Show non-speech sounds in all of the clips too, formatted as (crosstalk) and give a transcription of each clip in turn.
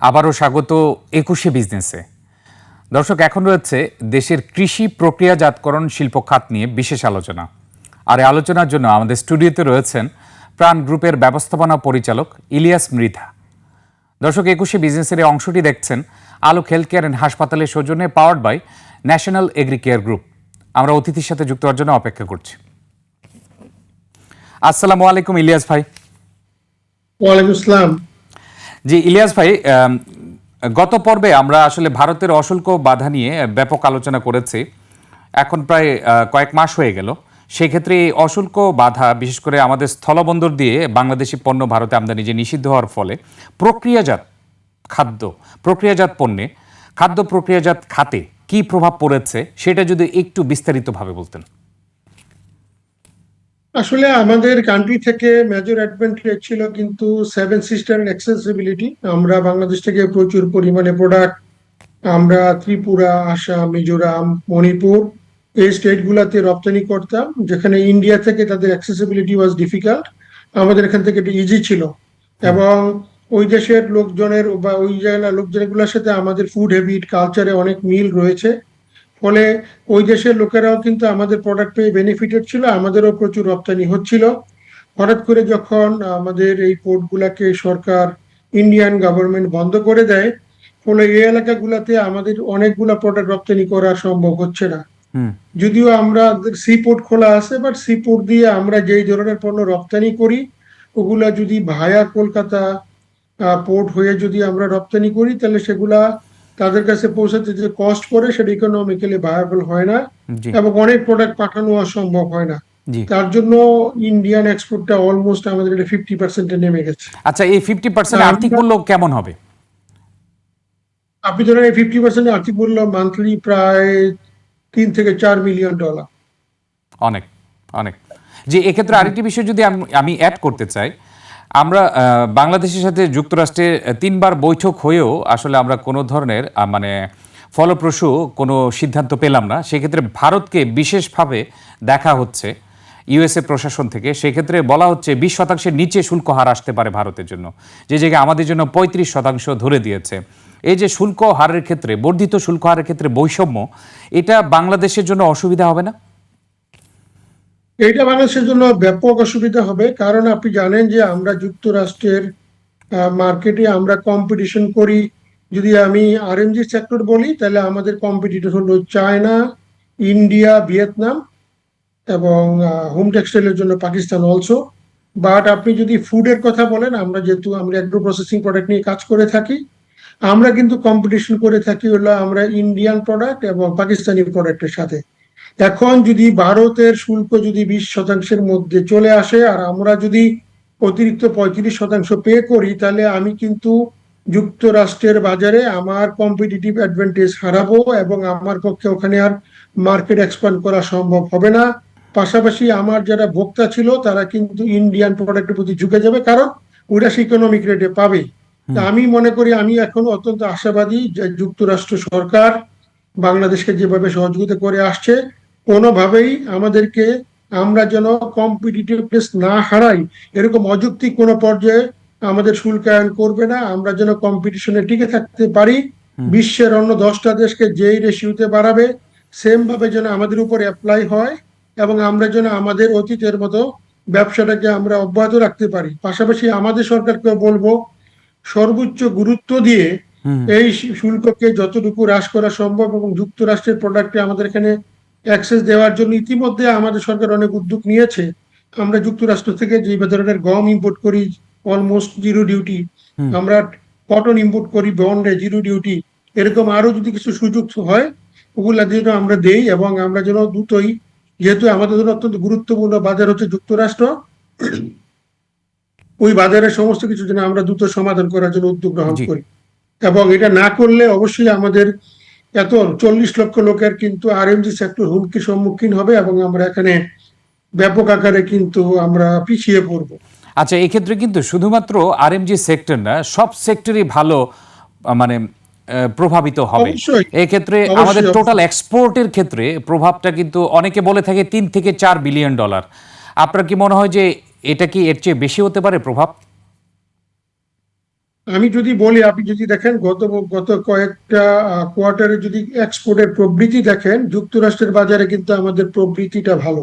আবারও স্বাগত একুশে বিজনেসে। দর্শক, এখন রয়েছে দেশের কৃষি প্রক্রিয়াজাতকরণ শিল্প খাত নিয়ে বিশেষ আলোচনা। আর এই আলোচনার জন্য আমাদের স্টুডিওতে রয়েছেন প্রাণ গ্রুপের ব্যবস্থাপনা পরিচালক ইলিয়াস মৃধা। দর্শক, একুশে বিজনেসের এই অংশটি দেখছেন আলোক হেলথ কেয়ার অ্যান্ড হাসপাতালের সৌজন্যে powered by national agri care group. আমরা অতিথির সাথে যুক্ত হওয়ার জন্য অপেক্ষা করছি। আসসালামু আলাইকুম ইলিয়াস ভাই। ওয়ালাইকুম আসসালাম। জি, ইলিয়াস ভাই গত পর্বে আমরা আসলে ভারতের অশুল্ক বাধা নিয়ে ব্যাপক আলোচনা করেছি। এখন প্রায় কয়েক মাস হয়ে গেল। সেই ক্ষেত্রে এই অশুল্ক বাধা, বিশেষ করে আমাদের স্থলবন্দর দিয়ে বাংলাদেশি পণ্য ভারতে আমদানি যে নিষিদ্ধ হওয়ার ফলে, প্রক্রিয়াজাত খাদ্য, প্রক্রিয়াজাত পণ্যে, খাদ্য প্রক্রিয়াজাত খাতে কি প্রভাব পড়েছে, সেটা যদি একটু বিস্তারিতভাবে বলতেন। আসলে আমাদের কান্ট্রি থেকে মেজর অ্যাডভান্টেজ ছিল কিন্তু সেভেন সিস্টার অ্যাক্সেসিবিলিটি আমরা বাংলাদেশ থেকে প্রচুর পরিমাণে প্রোডাক্ট আমরা ত্রিপুরা, আসাম, মিজোরাম, মণিপুর এই স্টেটগুলোতে রপ্তানি করতাম, যেখানে ইন্ডিয়া থেকে তাদের অ্যাক্সেসিবিলিটি ওয়াজ ডিফিকাল্ট আমাদের এখান থেকে একটু ইজি ছিল। এবং ওই দেশের লোকজনের বা ওই জায়গার লোকজনগুলোর সাথে আমাদের ফুড হ্যাবিট কালচারে অনেক মিল রয়েছে। ফলে ওই দেশের লোকেরাও কিন্তু আমাদের প্রোডাক্ট পেয়ে বেনিফিটেড ছিল আমাদেরও প্রচুর রপ্তানি হচ্ছিল। হঠাৎ করে যখন আমাদের এই পোর্টগুলাকে সরকার ইন্ডিয়ান গভর্নমেন্ট বন্ধ করে দেয় ফলে এই এলাকাগুলোতে আমাদের অনেকগুলা প্রোডাক্ট রপ্তানি করা সম্ভব হচ্ছে না। যদিও আমরা সি পোর্ট খোলা আছে বাট সি পোর্ট দিয়ে আমরা যেই ধরনের পণ্য রপ্তানি করি ওগুলা যদি ভায়া কলকাতা পোর্ট হয়ে যদি আমরা রপ্তানি করি তাহলে সেগুলা তাদের কাছে পৌঁছাতে যে কস্ট পড়ে সেটা ইকোনমিক্যালি ভায়াবল হয় না এবং অনেক প্রোডাক্ট পাঠানো সম্ভব হয় না। তার জন্য ইন্ডিয়ান এক্সপোর্টটা অলমোস্ট আমাদের এটা ফিফটি পার্সেন্টে নেমে গেছে। আচ্ছা এই ফিফটি পার্সেন্ট আর্থিক মূল্য কেমন হবে? আপনি ধরেন এই ফিফটি পার্সেন্ট আর্থিক মূল্য মান্থলি প্রায় তিন থেকে চার মিলিয়ন ডলার অনেক অনেক। যে এক্ষেত্রে আরেকটি বিষয় যদি আমি অ্যাড করতে চাই আমরা বাংলাদেশের সাথে যুক্তরাষ্ট্রে তিনবার বৈঠক হয়েও আসলে আমরা কোনো ধরনের মানে ফলপ্রসূ কোনো সিদ্ধান্ত পেলাম না। সেক্ষেত্রে ভারতকে বিশেষভাবে দেখা হচ্ছে ইউএসএ প্রশাসন থেকে। সেক্ষেত্রে বলা হচ্ছে বিশ শতাংশের নিচে শুল্ক হার আসতে পারে ভারতের জন্য। যে জায়গায় আমাদের জন্য পঁয়ত্রিশ শতাংশ ধরে দিয়েছে। এই যে শুল্ক হারের ক্ষেত্রে, বর্ধিত শুল্ক হারের ক্ষেত্রে বৈষম্য, এটা বাংলাদেশের জন্য অসুবিধা হবে না? এইটা বাংলাদেশের জন্য ব্যাপক অসুবিধা হবে। কারণ আপনি জানেন যে আমরা যুক্তরাষ্ট্রের মার্কেটে আমরা কম্পিটিশন করি। যদি আমি আরএমজি সেক্টর বলি, তাহলে আমাদের কম্পিটিটর হলো চায়না ইন্ডিয়া ভিয়েতনাম এবং হোম টেক্সটাইলের জন্য পাকিস্তান অলসো বাট আপনি যদি ফুডের কথা বলেন, আমরা যেহেতু আমরা অ্যাগ্রো প্রসেসিং প্রোডাক্ট নিয়ে কাজ করে থাকি, আমরা কিন্তু কম্পিটিশন করে থাকি হলো আমরা ইন্ডিয়ান প্রোডাক্ট এবং পাকিস্তানি প্রোডাক্টের সাথে। এখন যদি ভারতের শুল্ক যদি বিশ শতাংশের মধ্যে চলে আসে আর আমরা যদি অতিরিক্ত পঁয়ত্রিশ শতাংশ পে করি তাহলে আমি কিন্তু যুক্তরাষ্ট্রের বাজারে আমার কম্পিটিটিভ অ্যাডভান্টেজ হারাবো এবং আমার পক্ষে ওখানে আর মার্কেট এক্সপান্ড করা সম্ভব হবে না। পাশাপাশি আমার যারা ভোক্তা ছিল তারা কিন্তু ইন্ডিয়ান প্রোডাক্টের প্রতি ঝুঁকে যাবে কারণ ওটা সে ইকোনমিক রেটে পাবে। আমি মনে করি আমি এখন অত্যন্ত আশাবাদী যে যুক্তরাষ্ট্র সরকার বাংলাদেশকে যেভাবে সহযোগিতা করে আসছে কোনোভাবেই আমাদেরকে আমরা যেন কম্পিটিটিভনেস না হারাই এরকম অযৌক্তিক কোনো পর্যায়ে আমাদের শুল্কায়ন করবে না আমরা যেন কম্পিটিশনে টিকে থাকতে পারি বিশ্বের অন্য দশটা দেশকে যেই রেশিওতে বাড়াবে সেম ভাবে যেন আমাদের উপর অ্যাপ্লাই হয় এবং আমরা যেন আমাদের অতীতের মতো ব্যবসাটাকে আমরা অব্যাহত রাখতে পারি। পাশাপাশি আমাদের সরকারকে বলব সর্বোচ্চ গুরুত্ব দিয়ে এই শুল্ককে যতটুকু হ্রাস করা সম্ভব এবং যুক্তরাষ্ট্রের প্রোডাক্টে আমাদের এখানে অ্যাক্সেস দেওয়ার জন্য ইতিমধ্যে আমাদের সরকার অনেক উদ্যোগ নিয়েছে। আমরা যুক্তরাষ্ট্র থেকে যে ধরনের গম ইম্পোর্ট করি অলমোস্ট জিরো ডিউটি আমরা কটন ইম্পোর্ট করি বন্ডে জিরো ডিউটি এরকম আরও যদি কিছু সুযোগ হয় ওগুলা যেন আমরা দেই এবং আমরা যেন দ্রুতই যেহেতু আমাদের জন্য অত্যন্ত গুরুত্বপূর্ণ বাজার হচ্ছে যুক্তরাষ্ট্র ওই বাজারের সমস্ত কিছু যেন আমরা দ্রুত সমাধান করার জন্য উদ্যোগ গ্রহণ করি। এবং এটা না করলে অবশ্যই আমাদের এত চল্লিশ লক্ষ লোকের কিন্তু আরএমজি সেক্টর হুমকির সম্মুখীন হবে এবং আমরা এখানে ব্যাপক আকারে কিন্তু আমরা পিছিয়ে পড়ব। আচ্ছা এক্ষেত্রে কিন্তু শুধুমাত্র আরএমজি সেক্টর না সব সেক্টরই ভালো মানে প্রভাবিত হবে। এক্ষেত্রে অবশ্যই, আমাদের টোটাল এক্সপোর্টের ক্ষেত্রে প্রভাবটা কিন্তু অনেকে বলে থাকে তিন থেকে চার বিলিয়ন ডলার আপনার কি মনে হয় যে এটা কি এর চেয়ে বেশি হতে পারে প্রভাব? আমি যদি বলি আপনি যদি দেখেন গত গত কয়েকটা কোয়ার্টারে যদি এক্সপোর্টের প্রবৃদ্ধি দেখেন যুক্তরাষ্ট্রের বাজারে কিন্তু আমাদের প্রবৃদ্ধিটা ভালো।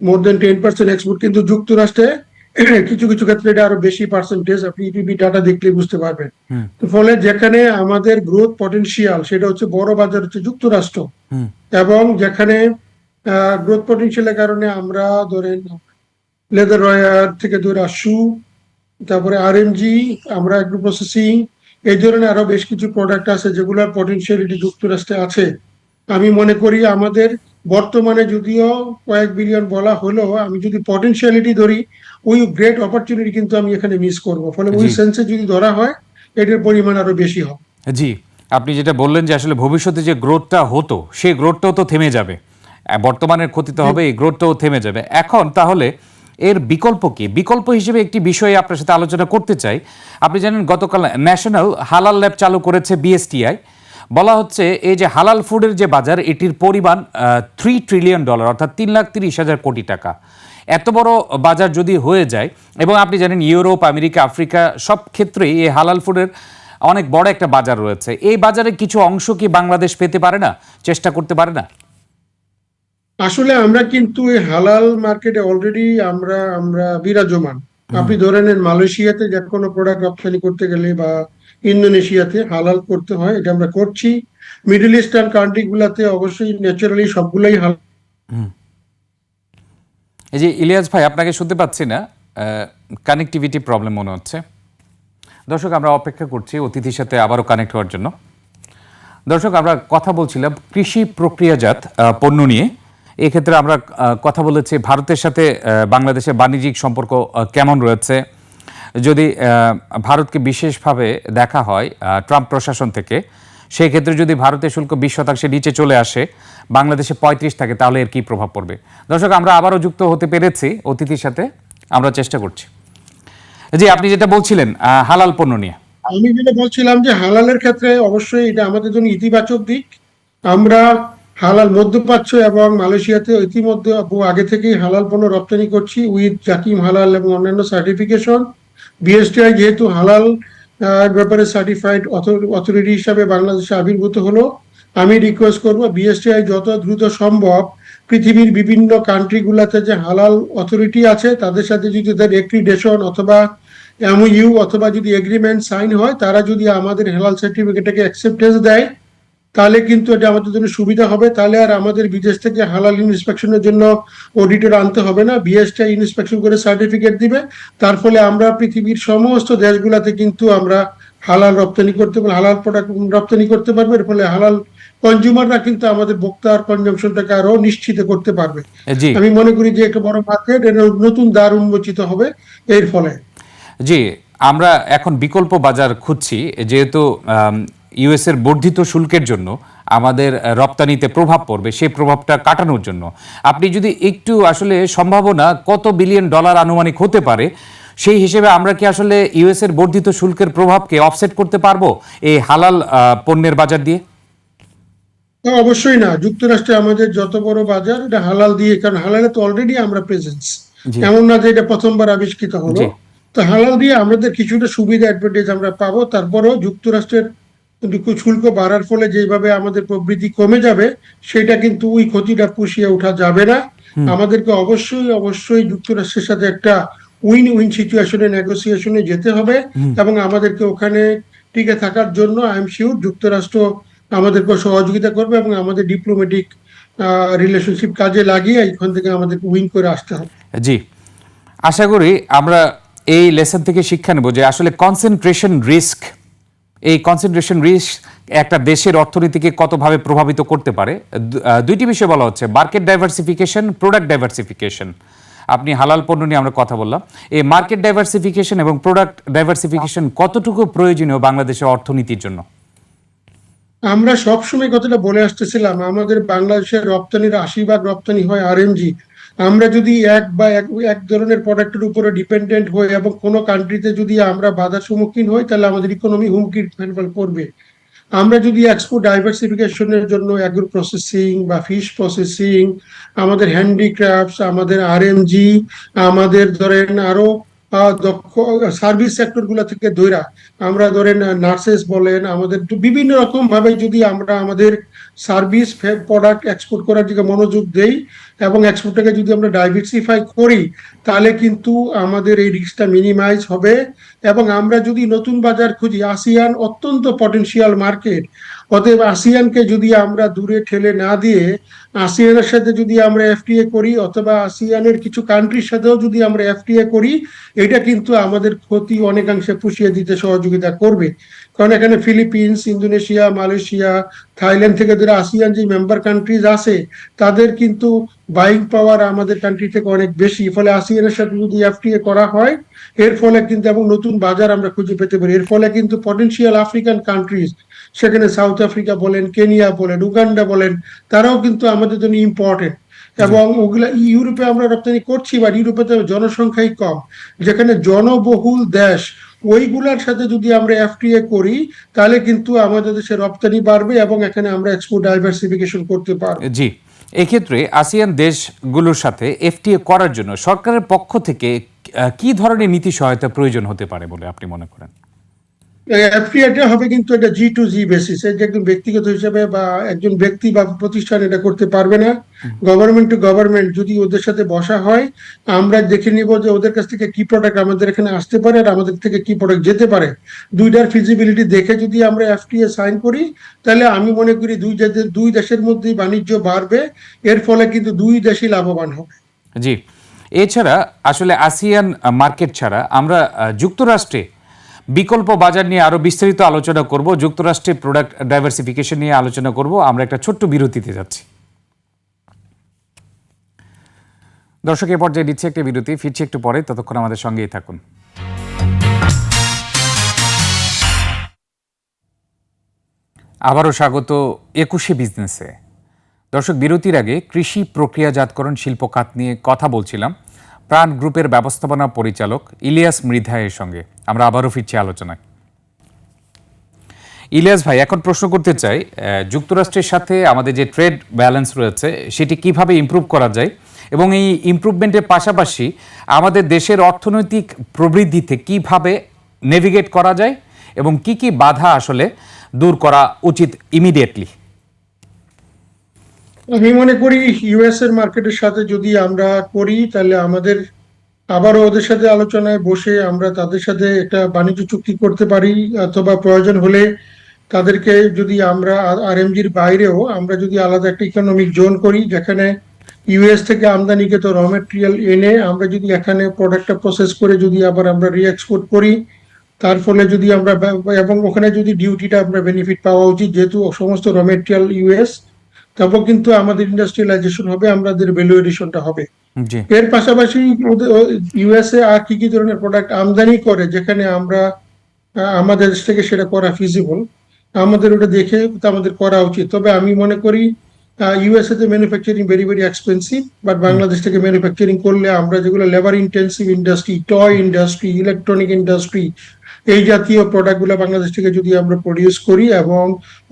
More than ten percent export কিন্তু যুক্তরাষ্ট্রে (clears throat) কিছু কিছু ক্ষেত্রে এটা আরও বেশি পার্সেন্টেজ আপনি ইপিবি ডাটা দেখলে বুঝতে পারবেন। তো ফলে যেখানে আমাদের গ্রোথ পটেনশিয়াল সেটা হচ্ছে বড় বাজার হচ্ছে যুক্তরাষ্ট্র। এবং যেখানে গ্রোথ পটেনশিয়ালের কারণে আমরা ধরেন লেদার রয়ার থেকে ধরে শু তারপরে আর আরএমজি আমরা এগ্রো প্রসেসিং এই ধরনের আরও বেশ কিছু প্রোডাক্ট আছে যেগুলোর পটেনশিয়ালিটি যুক্তরাষ্ট্রে আছে। আমি মনে করি আমাদের বর্তমানে যদিও কয়েক বিলিয়ন বলা হলেও আমি যদি পটেনশিয়ালিটি ধরি ওই গ্রেট অপরচুনিটি কিন্তু আমি এখানে মিস করব। ফলে ওই জি। সেন্সে যদি ধরা হয় এটার পরিমাণ আরও বেশি হবে। জি আপনি যেটা বললেন যে আসলে ভবিষ্যতে যে গ্রোথটা হতো সেই গ্রোথটাও তো থেমে যাবে। বর্তমানের ক্ষতি তো হবে এই গ্রোথটাও থেমে যাবে। এখন তাহলে এর বিকল্প কি? বিকল্প হিসেবে একটি বিষয়ে আপনার সাথে আলোচনা করতে চাই। আপনি জানেন, গতকাল ন্যাশনাল হালাল ল্যাব চালু করেছে বিএসটিআই। বলা হচ্ছে, এই যে হালাল ফুডের যে বাজার, এটির পরিমাণ থ্রি ট্রিলিয়ন ডলার অর্থাৎ তিন লাখ তিরিশ হাজার কোটি টাকা। এত বড় বাজার যদি হয়ে যায়, এবং আপনি জানেন, ইউরোপ, আমেরিকা, আফ্রিকা, সব ক্ষেত্রেই এই হালাল ফুডের অনেক বড় একটা বাজার রয়েছে। এই বাজারে কিছু অংশ কি বাংলাদেশ পেতে পারে না? চেষ্টা করতে পারে না? আসলে আমরা কিন্তু এই হালাল মার্কেটে অলরেডি আমরা আমরা বিরাজমান। আপনি ধরে নেন মালয়েশিয়াতে যে কোনো প্রোডাক্ট রপ্তানি করতে গেলে বা ইন্দোনেশিয়াতে হালাল করতে হয় এটা আমরা করছি। মিডল ইস্টার্ন কান্ট্রি গুলাতে অবশ্যই ন্যাচারালি সবগুলাই হালাল এই যে ইলিয়াস ভাই আপনাকে শুনতে পাচ্ছি না। কানেক্টিভিটি প্রবলেম মনে হচ্ছে। দর্শক আমরা অপেক্ষা করছি অতিথির সাথে আবারও কানেক্ট হওয়ার জন্য। দর্শক আমরা কথা বলছিলাম কৃষি প্রক্রিয়াজাত পণ্য নিয়ে। এক্ষেত্রে আমরা কথা বলেছি ভারতের সাথে বাংলাদেশের বাণিজ্যিক সম্পর্ক কেমন রয়েছে। যদি ভারতকে বিশেষভাবে দেখা হয় ট্রাম্প প্রশাসন থেকে, সেই ক্ষেত্রে যদি ভারতের শুল্ক বিশ শতাংশের নিচে চলে আসে, বাংলাদেশে পঁয়ত্রিশ থাকে, তাহলে এর কী প্রভাব পড়বে? দর্শক, আমরা আবারও যুক্ত হতে পেরেছি অতিথির সাথে, আমরা চেষ্টা করছি। জি, আপনি যেটা বলছিলেন হালাল পণ্য নিয়ে। আমি যেটা বলছিলাম যে হালালের ক্ষেত্রে অবশ্যই এটা আমাদের জন্য ইতিবাচক দিক। আমরা হালাল মধ্যপ্রাচ্য এবং মালয়েশিয়াতে ইতিমধ্যে আগে থেকেই হালাল পণ্য রপ্তানি করছি উইথ জাকিম হালাল এবং অন্যান্য সার্টিফিকেশন। বিএসটিআই যেহেতু হালাল ব্যাপারে সার্টিফাইড অথরিটি হিসাবে বাংলাদেশে আবির্ভূত হলো, আমি রিকোয়েস্ট করব বিএসটিআই যত দ্রুত সম্ভব পৃথিবীর বিভিন্ন কান্ট্রিগুলোতে যে হালাল অথরিটি আছে, তাদের সাথে যদি তাদের এক্রিডেশন অথবা এমইউ অথবা যদি এগ্রিমেন্ট সাইন হয়, তারা যদি আমাদের হালাল সার্টিফিকেটটাকে অ্যাকসেপ্টেন্স দেয় তাহলে কিন্তু এটা আমাদের জন্য সুবিধা হবে। তাহলে আর আমাদের বিদেশ থেকে হালাল ইন্সপেকশনের জন্য অডিটর আনতে হবে না। বিএসটাই ইন্সপেকশন করে সার্টিফিকেট দিবে। তার ফলে আমরা পৃথিবীর সমস্ত দেশগুলোতে কিন্তু আমরা হালাল রপ্তানি করতে পারব হালাল প্রোডাক্ট রপ্তানি করতে পারব। এর ফলে হালাল কনজিউমাররা কিন্তু আমাদের ভোক্তার কনজামশনটাকে আরও নিশ্চিত করতে পারবে। আমি মনে করি যে একটা বড় মার্কেট নতুন দ্বার উন্মোচিত হবে। এর ফলে জি আমরা এখন বিকল্প বাজার খুঁজছি। যেহেতু ইউএস এর বর্ধিত শুল্কের জন্য আমাদের রপ্তানিতে প্রভাব পড়বে সেই প্রভাবটা কাটানোর জন্য। আপনি যদি একটু আসলে সম্ভাবনা কত বিলিয়ন ডলার আনুমানিক হতে পারে সেই হিসেবে আমরা কি আসলে ইউএস এর বর্ধিত শুল্কের প্রভাবকে অফসেট করতে পারব এই হালাল পণ্যের বাজার দিয়ে? অবশ্যই না। যুক্তরাষ্ট্রে আমাদের যত বড় বাজার এটা হালাল দিয়ে কারণ হালালে তো অলরেডি আমরা প্রেজেন্স। এমন না যে এটা প্রথমবার আবিষ্কৃত হলো। তো হালাল দিয়ে আমাদের কিছুটা সুবিধা অ্যাডভান্টেজ আমরা পাবো। তারপরেও যুক্তরাষ্ট্রের কিন্তু শুল্ক বাড়ার ফলে যেভাবে আমাদের প্রবৃদ্ধি কমে যাবে সেটা কিন্তু ওই ক্ষতিটা পুষিয়ে ওঠা যাবে না। আমাদেরকে অবশ্যই অবশ্যই যুক্তরাষ্ট্রের সাথে একটা উইন উইন সিচুয়েশনে নেগোসিয়েশনে যেতে হবে এবং আমাদেরকে ওখানে টিকে থাকার জন্য আই এম শিওর যুক্তরাষ্ট্র আমাদেরকে সহযোগিতা করবে এবং আমাদের ডিপ্লোম্যাটিক রিলেশনশিপ কাজে লাগিয়ে এখান থেকে আমাদেরকে উইন করে আসতে হবে। জি। আশা করি আমরা এই লেসন থেকে শিক্ষা নেব যে আসলে কনসেন্ট্রেশন রিস্ক এই কনসেন্ট্রেশন রিস্ক একটা দেশের অর্থনীতিকে কতভাবে প্রভাবিত করতে পারে? দুইটি বিষয় বলা হচ্ছে মার্কেট ডাইভার্সিফিকেশন প্রোডাক্ট ডাইভার্সিফিকেশন আপনি হালাল পণ্য নিয়ে আমরা কথা বললাম। এই মার্কেট ডাইভার্সিফিকেশন এবং প্রোডাক্ট ডাইভার্সিফিকেশন কতটুকু প্রয়োজনীয় বাংলাদেশের অর্থনীতির জন্য? আমরা সবসময় কথাটা বলে আসতেছিলাম, আমাদের বাংলাদেশের রপ্তানির আশি ভাগ রপ্তানি হয় আরএমজি আমরা যদি এক বা এক এক ধরনের প্রোডাক্টের উপরে ডিপেন্ডেন্ট হই এবং কোনো কান্ট্রিতে যদি আমরা বাধার সম্মুখীন হই, তাহলে আমাদের ইকোনমি হুমকির করবে। আমরা যদি এক্সপোর্ট ডাইভার্সিফিকেশনের জন্য অ্যাগ্রো প্রসেসিং বা ফিশ প্রসেসিং আমাদের হ্যান্ডিক্রাফটস আমাদের আরএমজি আমাদের ধরেন আরও দক্ষ সার্ভিস সেক্টরগুলা থেকে ধরা আমরা ধরেন নার্সেস বলেন, আমাদের বিভিন্ন রকম ভাবে যদি আমরা আমাদের সার্ভিস প্রোডাক্ট এক্সপোর্ট করার দিকে মনোযোগ দেই এবং এক্সপোর্টটাকে যদি আমরা ডাইভার্সিফাই করি, তাহলে কিন্তু আমাদের এই রিস্কটা মিনিমাইজ হবে এবং আমরা যদি নতুন বাজার খুঁজি আসিয়ান অত্যন্ত পটেনশিয়াল মার্কেট অতএব আসিয়ানকে যদি আমরা দূরে ঠেলে না দিয়ে আসিয়ানের সাথে যদি আমরা এফটিএ করি অথবা আসিয়ানের কিছু কান্ট্রির সাথেও যদি আমরা এফটিএ করি, এটা কিন্তু আমাদের ক্ষতি অনেকাংশে পুষিয়ে দিতে সহযোগিতা করবে। কারণ এখানে ফিলিপিন্স, ইন্দোনেশিয়া, মালয়েশিয়া, থাইল্যান্ড থেকে ধরে আসিয়ান যে মেম্বার কান্ট্রিজ আছে, তাদের কিন্তু বাইং পাওয়ার আমাদের কান্ট্রি থেকে অনেক বেশি। ফলে আসিয়ানের সাথে যদি এফটিএ করা হয়, এর ফলে কিন্তু এবং নতুন বাজার আমরা খুঁজে পেতে পারি। এর ফলে কিন্তু পটেনশিয়াল আফ্রিকান কান্ট্রিজ সেখানে সাউথ আফ্রিকা বলেন কেনিয়া বলেন উগান্ডা বলেন, তারাও কিন্তু আমাদের জন্য ইম্পর্টেন্ট এবং ওগুলা ইউরোপে আমরা রপ্তানি করছি বা ইউরোপে তো জনসংখ্যাই কম। যেখানে জনবহুল দেশ ওইগুলার সাথে যদি আমরা এফটিএ করি, তাহলে কিন্তু আমাদের দেশে রপ্তানি বাড়বে এবং এখানে আমরা এক্সপোর্ট ডাইভার্সিফিকেশন করতে পারব। জি, এক্ষেত্রে আসিয়ান দেশগুলোর সাথে এফটিএ করার জন্য সরকারের পক্ষ থেকে কি ধরনের নীতি সহায়তা প্রয়োজন হতে পারে বলে আপনি মনে করেন? এফটিআইটা হবে কিন্তু এটা জি টু জি বেসিস যে একজন ব্যক্তিগত হিসেবে বা একজন ব্যক্তি বা প্রতিষ্ঠান এটা করতে পারবে না। গভর্নমেন্ট টু গভর্নমেন্ট যদি ওদের সাথে বসা হয় আমরা দেখে নিব যে ওদের কাছ থেকে কি প্রোডাক্ট আমাদের এখানে আসতে পারে আর আমাদের থেকে কি প্রোডাক্ট যেতে পারে। দুইটার ফিজিবিলিটি দেখে যদি আমরা এফটিএ সাইন করি তাহলে আমি মনে করি দুই দেশের দুই দেশের মধ্যেই বাণিজ্য বাড়বে এর ফলে কিন্তু দুই দেশই লাভবান হবে। জি। এছাড়া আসলে আসিয়ান মার্কেট ছাড়া আমরা যুক্তরাষ্ট্রে বিকল্প বাজার নিয়ে আরও বিস্তারিত আলোচনা করব যুক্তরাষ্ট্রে প্রোডাক্ট ডাইভার্সিফিকেশন নিয়ে আলোচনা করব। আমরা একটা ছোট্ট বিরতিতে যাচ্ছি। দর্শক, এ পর্যায়ে দিচ্ছে একটা বিরতি। ফিরছি একটু পরে, ততক্ষণ আমাদের সঙ্গেই থাকুন। আবারও স্বাগত একুশে বিজনেসে। দর্শক, বিরতির আগে কৃষি প্রক্রিয়াজাতকরণ শিল্প খাত নিয়ে কথা বলছিলাম। প্রাণ গ্রুপের ব্যবস্থাপনা পরিচালক ইলিয়াস মৃধায়ের সঙ্গে আমরা আবারও ফিরছি আলোচনায়। ইলিয়াস ভাই, এখন প্রশ্ন করতে চাই যুক্তরাষ্ট্রের সাথে আমাদের যে ট্রেড ব্যালেন্স রয়েছে, সেটি কীভাবে ইমপ্রুভ করা যায় এবং এই ইমপ্রুভমেন্টের পাশাপাশি আমাদের দেশের অর্থনৈতিক প্রবৃদ্ধিতে কীভাবে নেভিগেট করা যায় এবং কি কি বাধা আসলে দূর করা উচিত ইমিডিয়েটলি আমি মনে করি ইউএস এর মার্কেটের সাথে যদি আমরা করি, তাহলে আমাদের আবারও ওদের সাথে আলোচনায় বসে আমরা তাদের সাথে একটা বাণিজ্য চুক্তি করতে পারি, অথবা প্রয়োজন হলে তাদেরকে যদি আমরা আরএমজির বাইরেও আমরা যদি আলাদা একটা ইকোনমিক জোন করি, যেখানে ইউএস থেকে আমদানিকৃত র মেটেরিয়াল এনে আমরা যদি এখানে প্রোডাক্টটা প্রসেস করে যদি আবার আমরা রি এক্সপোর্ট করি, তার ফলে যদি আমরা এবং ওখানে যদি ডিউটিটা আমরা বেনিফিট পাওয়া উচিত, যেহেতু সমস্ত র মেটেরিয়াল ইউএস তারপর কিন্তু আমাদের ইন্ডাস্ট্রিয়ালাইজেশন হবে আমাদের ভ্যালু এডিশনটা হবে। এর পাশাপাশি ইউএসএ আর কি কি ধরনের প্রোডাক্ট আমদানি করে যেখানে আমরা আমাদের দেশ থেকে সেটা করা ফিজিবল আমাদের ওটা দেখে তো আমাদের করা উচিত। তবে আমি মনে করি ইউএসএ তে manufacturing very very expensive but Bangladesh থেকে ম্যানুফ্যাকচারিং করলে আমরা যেগুলো labour intensive industry toy industry electronic industry এই জাতীয় প্রোডাক্টগুলো বাংলাদেশ থেকে যদি আমরা প্রডিউস করি এবং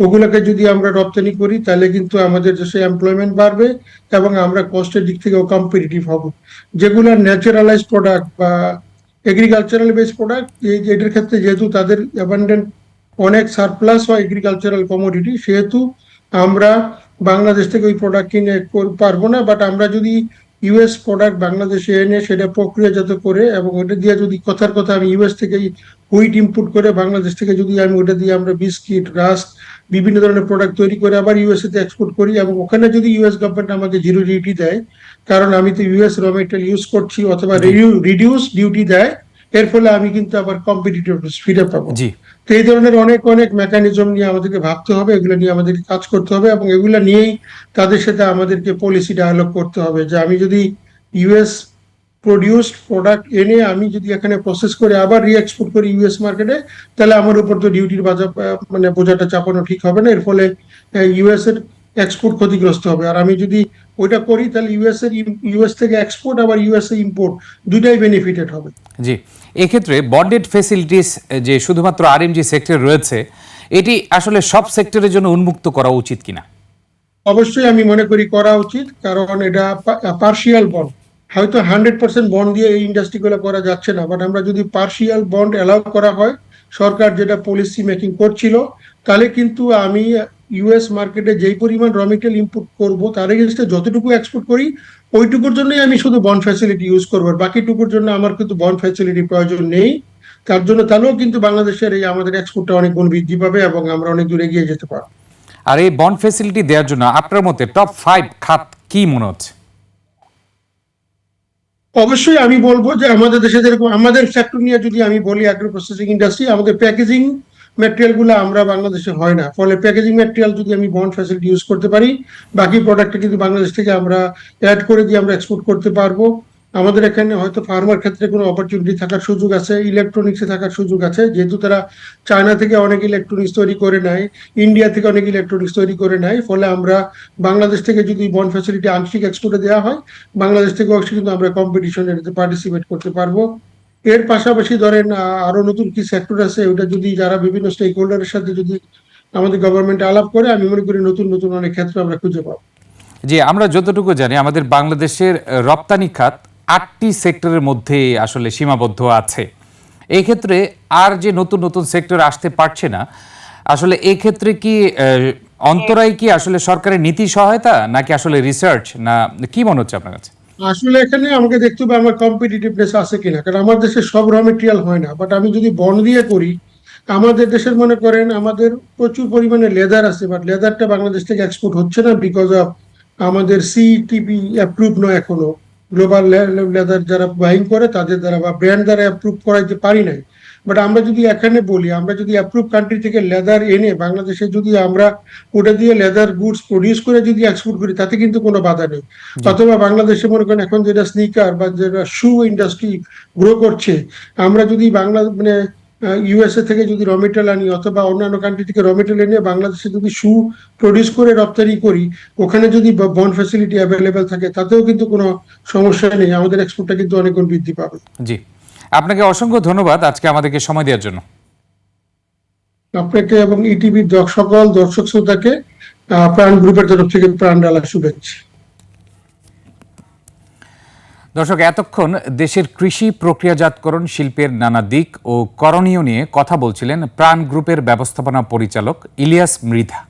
ওগুলোকে যদি আমরা রপ্তানি করি, তাহলে কিন্তু আমাদের দেশে এমপ্লয়মেন্ট বাড়বে এবং আমরা কস্টের দিক থেকেও কম্পিটিটিভ হব। যেগুলো ন্যাচারালাইজ প্রোডাক্ট বা এগ্রিকালচারাল বেস প্রোডাক্ট এটার ক্ষেত্রে যেহেতু তাদের অ্যাবান্ডেন্ট অনেক সারপ্লাস হয় এগ্রিকালচারাল কমোডিটি সেহেতু আমরা বাংলাদেশ থেকে ওই প্রোডাক্ট কিনে পারব না। বাট আমরা যদি ইউএস প্রোডাক্ট বাংলাদেশে এনে সেটা প্রক্রিয়াজাত করে এবং ওটা দিয়ে যদি কথার কথা আমি ইউএস থেকে হুইট ইম্পোর্ট করে বাংলাদেশ থেকে যদি আমি ওটা দিয়ে আমরা বিস্কিট রাস্ক বিভিন্ন ধরনের প্রোডাক্ট তৈরি করে আবার ইউএসএ তে এক্সপোর্ট করি এবং ওখানে যদি ইউএস গভর্নমেন্ট আমাকে জিরো ডিউটি দেয় কারণ আমি তো ইউএস র মেটেরিয়াল ইউজ করছি অথবা রিডিউস ডিউটি দেয় এর ফলে আমি কিন্তু আবার কম্পিটিটিভ ফিরে পাবো। জি। তো এই ধরনের অনেক অনেক মেকানিজম নিয়ে আমাদেরকে ভাবতে হবে এগুলো নিয়ে আমাদেরকে কাজ করতে হবে এবং এগুলো নিয়েই তাদের সাথে আমাদেরকে পলিসি ডায়ালগ করতে হবে যে আমি যদি ইউএস প্রডিউসড প্রোডাক্ট এনে আমি যদি এখানে প্রসেস করে আবার রি এক্সপোর্ট করি ইউএস মার্কেটে তাহলে আমার উপর তো ডিউটির বাজার মানে বোঝাটা চাপানো ঠিক হবে না। এর ফলে ইউএস এর এক্সপোর্ট ক্ষতিগ্রস্ত হবে। আর আমি যদি ওইটা করি তাহলে ইউএস এর ইউএস থেকে এক্সপোর্ট আবার ইউএস এ ইম্পোর্ট দুটাই বেনিফিটেড হবে। জি। এক্ষেত্রে বন্ডেড ফেসিলিটিস যে শুধুমাত্র আরএমজি সেক্টর রয়েছে এটি আসলে সব সেক্টরের জন্য উন্মুক্ত করা উচিত কিনা? অবশ্যই আমি মনে করি করা উচিত কারণ এটা পার্শিয়াল বন্ড হয়তো হান্ড্রেড পার্সেন্ট বন্ড দিয়ে এই ইন্ডাস্ট্রিগুলো করা যাচ্ছে না বাট আমরা যদি পার্শিয়াল বন্ড অ্যালাউ করা হয়, সরকার যেটা পলিসি মেকিং করছিল, তাহলে কিন্তু আমি ইউএস মার্কেটে যেই পরিমাণ র মেটেরিয়াল ইম্পোর্ট করব, তার এগেনস্টে যতটুকু এক্সপোর্ট করি, ওইটুকুর জন্যই আমি শুধু বন্ড ফ্যাসিলিটি ইউজ করব বাকিটুকুর জন্য আমার কিন্তু বন্ড ফ্যাসিলিটি প্রয়োজন নেই। তার জন্য তাহলেও কিন্তু বাংলাদেশের এই আমাদের এক্সপোর্টটা অনেক গুণ বৃদ্ধি পাবে এবং আমরা অনেক দূর এগিয়ে যেতে পারব। আর এই বন্ড ফেসিলিটি দেওয়ার জন্য আপনার মতে টপ ফাইভ খাত কি মনে হচ্ছে? অবশ্যই আমি বলব যে আমাদের দেশে যেরকম, আমাদের সেক্টর নিয়ে যদি আমি বলি অ্যাগ্রো প্রসেসিং ইন্ডাস্ট্রি আমাদের প্যাকেজিং ম্যাটেরিয়ালগুলো আমরা বাংলাদেশে হয় না। ফলে প্যাকেজিং ম্যাটেরিয়াল যদি আমি বন্ড ফ্যাসিলিটি ইউজ করতে পারি, বাকি প্রোডাক্টটা কিন্তু বাংলাদেশ থেকে আমরা অ্যাড করে দিয়ে আমরা এক্সপোর্ট করতে পারব। আমাদের এখানে হয়তো ফার্মার ক্ষেত্রে কোনো অপরচুনিটি থাকার সুযোগ আছে ইলেকট্রনিক্সে থাকার সুযোগ আছে, যেহেতু তারা চায়না থেকে অনেক ইলেকট্রনিক্স তৈরি করে নেয় ইন্ডিয়া থেকে অনেক ইলেকট্রনিক্স তৈরি করে নেয়, ফলে আমরা বাংলাদেশ থেকে যদি বন ফ্যাসিলিটি আংশিক এক্সপোর্টে দেওয়া হয়, বাংলাদেশ থেকে কিন্তু আমরা কম্পিটিশনে পার্টিসিপেট করতে পারব। এর পাশাপাশি ধরেন আরও নতুন কি সেক্টর আছে, ওটা যদি যারা বিভিন্ন স্টেক হোল্ডারের সাথে যদি আমাদের গভর্নমেন্ট আলাপ করে, আমি মনে করি নতুন নতুন অনেক ক্ষেত্র আমরা খুঁজে পাবো। যে আমরা যতটুকু জানি, আমাদের বাংলাদেশের রপ্তানি খাত আটটি সেক্টরের মধ্যে আসলে সীমাবদ্ধ আছে। এই ক্ষেত্রে আর যে নতুন নতুন সেক্টর আসতে পারছে না, আসলে এই ক্ষেত্রে কি অন্তরায় কি আসলে সরকারের নীতি সহায়তা, নাকি আসলে রিসার্চ না কি মনে হচ্ছে আপনার কাছে? আসলে এখানে আমাকে দেখতে হবে আমার কম্পিটিটিভনেস আছে কিনা, কারণ আমার দেশে সব র মেটেরিয়াল হয় না। বাট আমি যদি বন দিয়ে করি আমাদের দেশের, মনে করেন, আমাদের প্রচুর পরিমাণে লেদার আছে বাট লেদারটা বাংলাদেশ থেকে এক্সপোর্ট হচ্ছে না বিকজ অফ আমাদের সিটিপি অ্যাপ্রুভ নয় এখনও। গ্লোবাল লেদার যারা বাইং করে তাদের দ্বারা বা ব্র্যান্ড দ্বারা অ্যাপ্রুভ করাইতে পারি নাই। বাট আমরা যদি এখানে বলি আমরা যদি অ্যাপ্রুভ কান্ট্রি থেকে লেদার এনে বাংলাদেশে যদি আমরা ওটা দিয়ে লেদার গুডস প্রডিউস করে যদি এক্সপোর্ট করি তাতে কিন্তু কোনো বাধা নেই। অথবা বাংলাদেশে মনে করেন এখন যেটা স্নিকার বা যেটা শু ইন্ডাস্ট্রি গ্রো করছে আমরা যদি বাংলা মানে ইউএসএ থেকে যদি র মেটেরিয়াল আনি অথবা অন্যান্য কান্ট্রি থেকে র মেটেরিয়াল এনে বাংলাদেশে যদি শু প্রডিউস করে রপ্তানি করি ওখানে যদি বন্ড ফ্যাসিলিটি অ্যাভেলেবেল থাকে তাতেও কিন্তু কোনো সমস্যা নেই। আমাদের এক্সপোর্টটা কিন্তু অনেক গুণ বৃদ্ধি পাবে। জি। আপনাকে অসংখ্য ধন্যবাদ আজকে আমাদেরকে সময় দেওয়ার জন্য। আপনাকে এবং ইটিভির দর্শক সকল দর্শক শ্রোতাকে প্রাণ গ্রুপের তরফ থেকে প্রাণ ডালা শুভেচ্ছা। দর্শক, এতক্ষণ দেশের কৃষি প্রক্রিয়াজাতকরণ শিল্পের নানা দিক ও করণীয় নিয়ে কথা বলছিলেন প্রাণ গ্রুপের ব্যবস্থাপনা পরিচালক ইলিয়াস মৃধা।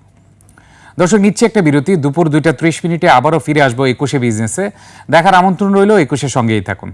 দর্শক, নিচ্ছে একটা বিরতি। দুপুর দুইটা ত্রিশ মিনিটে আবারও ফিরে আসব একুশে বিজনেসে। দেখার আমন্ত্রণ রইল একুশের সঙ্গেই থাকুন।